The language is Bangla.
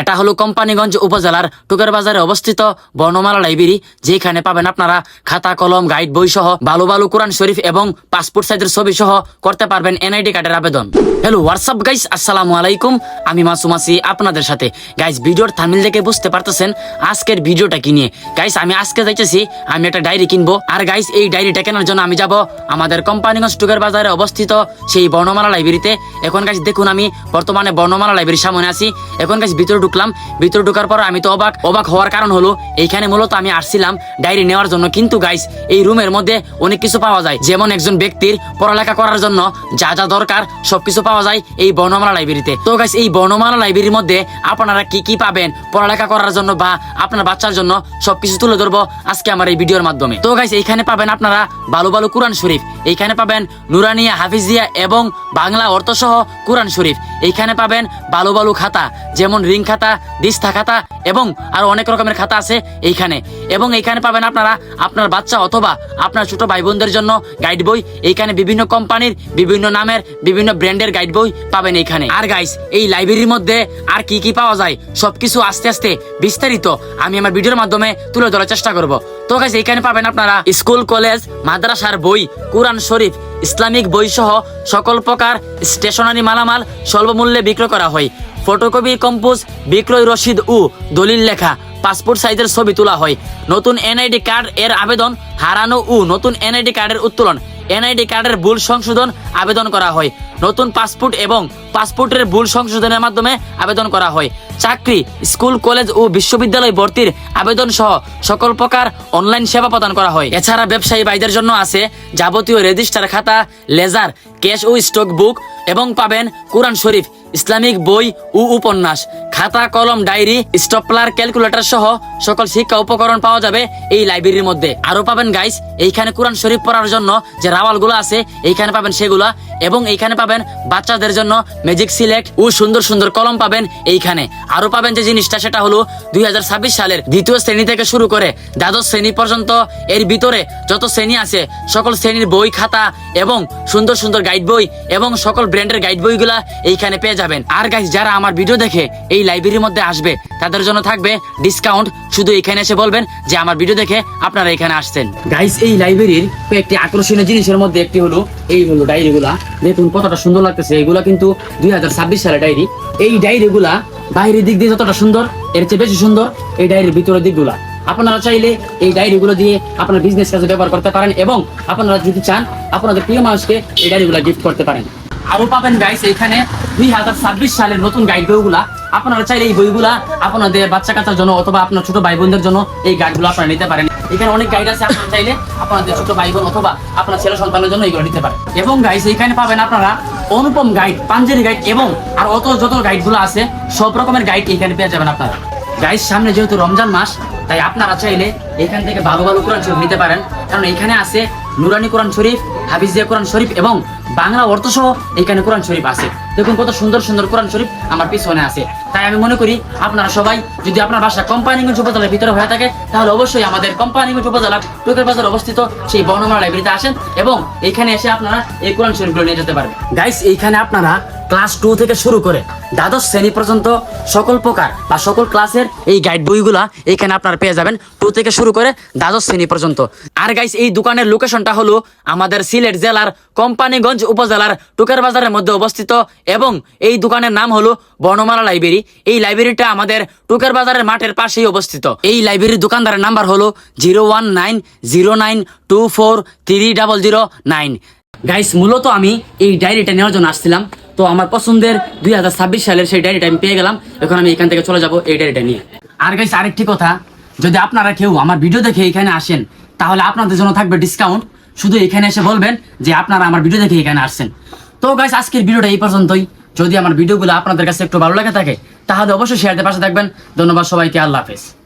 এটা হলো কোম্পানিগঞ্জ উপজেলার টুকের বাজারে অবস্থিত বর্ণমালা লাইব্রেরি, যেখানে পাবেন আপনারা খাতা, কলম, গাইড বই সহ বালু বালু কোরআন শরীফ এবং পাসপোর্ট সাইজের ছবি সহ করতে পারবেন এনআইডি কার্ডের আবেদন। হ্যালো হোয়াটসঅ্যাপ গাইস আসসালামু আলাইকুম। আমি মাসুমাসি আপনাদের সাথে। গাইস ভিডিওর থামিল দেখে বুঝতে পারতেছেন আজকের ভিডিওটা কি নিয়ে। গাইস আমি আজকে যাইতেছি, আমি একটা ডায়েরি কিনবো। আর গাইস এই ডায়েরিটা কেনার জন্য আমি যাব আমাদের কোম্পানিগঞ্জ টুকের বাজারে অবস্থিত সেই বর্ণমালা লাইব্রেরিতে। এখন গাইস দেখুন আমি বর্তমানে বর্ণমালা লাইব্রেরির সামনে আছি। এখন গাইস ভিতরে ঢুকলাম, ভিতরে ঢুকার পর আমি তো অবাক। অবাক হওয়ার কারণ হলো, এইখানে মূলত আমি আসছিলাম ডায়েরি নেওয়ার জন্য। কিন্তু গাইস এই রুমের মধ্যে অনেক কিছু পাওয়া যায়। যেমন একজন ব্যক্তির পড়ালেখা করার জন্য যা যা দরকার, সবকিছু পাওয়া যায় এই বর্ণমালা লাইব্রেরিতে তো গাইস এই বর্ণমালা লাইব্রেরির মধ্যে আপনারা কি কি পাবেন? পড়ালেখা করার জন্য বা আপনার বাচ্চার জন্য সবকিছু তুলে ধরবো আজকে আমার এই ভিডিওর মাধ্যমে। তো গাইস এইখানে পাবেন আপনারা ভালো ভালো কোরআন শরীফ। এইখানে পাবেন নুরানিয়া, হাফিজিয়া এবং বাংলা অর্থ সহ কোরআন শরীফ। এইখানে পাবেন ভালো ভালো খাতা, যেমন রিং খাতা, দিস্তা খাতা এবং আরও অনেক রকমের খাতা আছে এইখানে। এবং এইখানে পাবেন আপনারা আপনার বাচ্চা অথবা আপনার ছোট ভাই বোনদের জন্য গাইড বই। এইখানে বিভিন্ন কোম্পানির, বিভিন্ন নামের, বিভিন্ন ব্র্যান্ডের গাইড বই পাবেন এইখানে। আর গাইস এই লাইব্রেরির মধ্যে আর কি কি পাওয়া যায়, সবকিছু আস্তে আস্তে বিস্তারিত আমি আমার ভিডিওর মাধ্যমে তুলে ধরার চেষ্টা করব। তো গাইস এইখানে পাবেন আপনারা স্কুল, কলেজ, মাদ্রাসার বই, কোরআন শরীফ ইসলামিক বই সহ সকল প্রকার স্টেশনারি মালামাল স্বল্পমূল্যে বিক্রয় করা হয়। ফটোকপি, কম্পোজ, বিক্রয় রশিদ ও দলিল লেখা, পাসপোর্ট সাইজের ছবি তোলা হয়। নতুন এনআইডি কার্ড এর আবেদন হারানো ও নতুন এনআইডি কার্ডের উত্তোলন। এনআইডি কার্ডের ভুল সংশোধন আবেদন করা হয়। নতুন পাসপোর্ট এবং পাসপোর্টের ভুল সংশোধনের মাধ্যমে আবেদন করা হয়। চাকরি, স্কুল, কলেজ ও বিশ্ববিদ্যালয় ভর্তির আবেদন সহ সকল প্রকার অনলাইন সেবা প্রদান করা হয়। এছাড়া ব্যবসায়ী ভাইদের জন্য আছে যাবতীয় রেজিস্টার খাতা, লেজার, ক্যাশ ও স্টক বুক এবং পাবেন কোরআন শরীফ। ইসলামিক বই ও উপন্যাস, খাতা, কলম, ডায়েরি, স্টপলার, ক্যালকুলেটর সহ সকল শিক্ষা উপকরণ পাওয়া যাবে এই লাইব্রেরির মধ্যে। আরও পাবেন গাইস এইখানে কোরআন শরীফ পড়ার জন্য যে রাওয়ালগুলো আছে, এইখানে পাবেন সেগুলা এবং এইখানে পাবেন বাচ্চাদের জন্য ম্যাজিক সিলেক্ট ও সুন্দর সুন্দর কলম পাবেন এইখানে। আরও পাবেন যে জিনিসটা, সেটা হলো দুই হাজার ছাব্বিশ সালের দ্বিতীয় শ্রেণি থেকে শুরু করে দ্বাদশ শ্রেণি পর্যন্ত এর ভিতরে যত শ্রেণি আছে, সকল শ্রেণির বই, খাতা এবং সুন্দর সুন্দর গাইড বই এবং সকল ব্র্যান্ডের গাইড বইগুলা এইখানে পেয়ে যাবেন। আর গাইস যারা আমার ভিডিও দেখে এই লাইব্রেরির মধ্যে আসবে, তাদের জন্য থাকবে ডিসকাউন্ট শুধু এখানে এসে বলবেন যে আমার ভিডিও দেখে আপনারা এখানে আসছেন। গাইস এই লাইব্রেরির একটি আকর্ষণীয় জিনিসের মধ্যে একটি হলো, এই হলো ডায়েরিগুলা দেখুন কতটা সুন্দর লাগতেছে। এগুলা কিন্তু দুই সালের ডায়েরি এই ডায়েরিগুলা বাইরের দিক দিয়ে যতটা সুন্দর, এর চেয়ে বেশি সুন্দর এই ডায়েরির ভিতরের দিকগুলা। আপনারা চাইলে এই ডায়েরিগুলো দিয়ে আপনার বিজনেস কাজে ব্যবহার করতে পারেন এবং আপনারা যদি চান, আপনাদের প্রিয় মানুষকে এই ডায়েরিগুলো গিফট করতে পারেন। আরও পাবেন গাইস এখানে দুই হাজার ছাব্বিশ সালের নতুন গাইড বইগুলা, আপনারা চাইলে এই বইগুলা আপনাদের বাচ্চা জন্য অথবা আপনার ছোট ভাই বোনদের জন্য এই গাইডগুলো আপনারা নিতে পারেন। এখানে অনেক গাইড আছে, আপনারা চাইলে আপনাদের ছোট ভাই বোন অথবা আপনার ছেলে সন্তানের জন্য নিতে পারেন। এবং গাইস এখানে পাবেন আপনারা অনুপম গাইড গাইড এবং আর অত যত গাইডগুলো আছে, সব রকমের গাইড এখানে পেয়ে যাবেন আপনারা। গাইস সামনে যেহেতু রমজান মাস, তাই আপনারা চাইলে এখান থেকে ভালো ভালো কোরআন শরীফ নিতে পারেন। কারণ এখানে আছে নুরানি কোরআন শরীফ হাফিজিয়া কোরআন শরীফ এবং বাংলা অর্থ সহ এখানে কোরআন শরীফ আছে। দেখুন কত সুন্দর সুন্দর কোরআন শরীফ আমার পিছনে আছে। তাই আমি মনে করি আপনারা সবাই যদি আপনার বাসা কোম্পানিগঞ্জ উপজেলার ভিতরে হয়ে থাকে, তাহলে অবশ্যই আমাদের কোম্পানিগঞ্জ উপজেলার টুকের বাজার অবস্থিত সেই বর্ণমালা লাইব্রেরিতে আসেন এবং এখানে এসে আপনারা এই কোরআন শরীফগুলো নিয়ে যেতে পারবেন। গাইস এইখানে আপনারা ক্লাস টু থেকে শুরু করে দ্বাদশ শ্রেণি পর্যন্ত সকল প্রকার বা সকল ক্লাসের এই গাইড বইগুলা এখানে আপনারা পেয়ে যাবেন টু থেকে শুরু করে দ্বাদশ শ্রেণি পর্যন্ত। আর গাইস এই দোকানের লোকেশনটা হলো আমাদের সিলেট জেলার কোম্পানিগঞ্জ উপজেলার টুকার বাজারের মধ্যে অবস্থিত এবং এই দোকানের নাম হলো বর্ণমালা লাইব্রেরি। এই লাইব্রেরিটা আমাদের টুকার বাজারের মাঠের পাশেই অবস্থিত। এই লাইব্রেরির দোকানদারের নাম্বার হলো zero one nine zero nine two four three double zero nine. Guys মূলত আমি এই ডায়েরিটা নেওয়ার জন্য আসছিলাম। তো আমার পছন্দের দুই হাজার ছাব্বিশ সালের সেই ডায়েরিটা আমি পেয়ে গেলাম। এখন আমি এখান থেকে চলে যাব এই ডায়েরিটা নিয়ে। আর গাইস আরেকটি কথা, যদি আপনারা কেউ আমার ভিডিও দেখে এখানে আসেন, তাহলে আপনাদের জন্য থাকবে ডিসকাউন্ট শুধু এখানে এসে বলবেন যে আপনারা আমার ভিডিও দেখে এখানে আসছেন। তো গাইস আজকের ভিডিওটা এই পর্যন্তই। যদি আমার ভিডিওগুলো আপনাদের কাছে একটু ভালো লাগে থাকে, তাহলে অবশ্যই শেয়ারতে পাশে থাকবেন। ধন্যবাদ সবাইকে, আল্লাহ হাফেজ।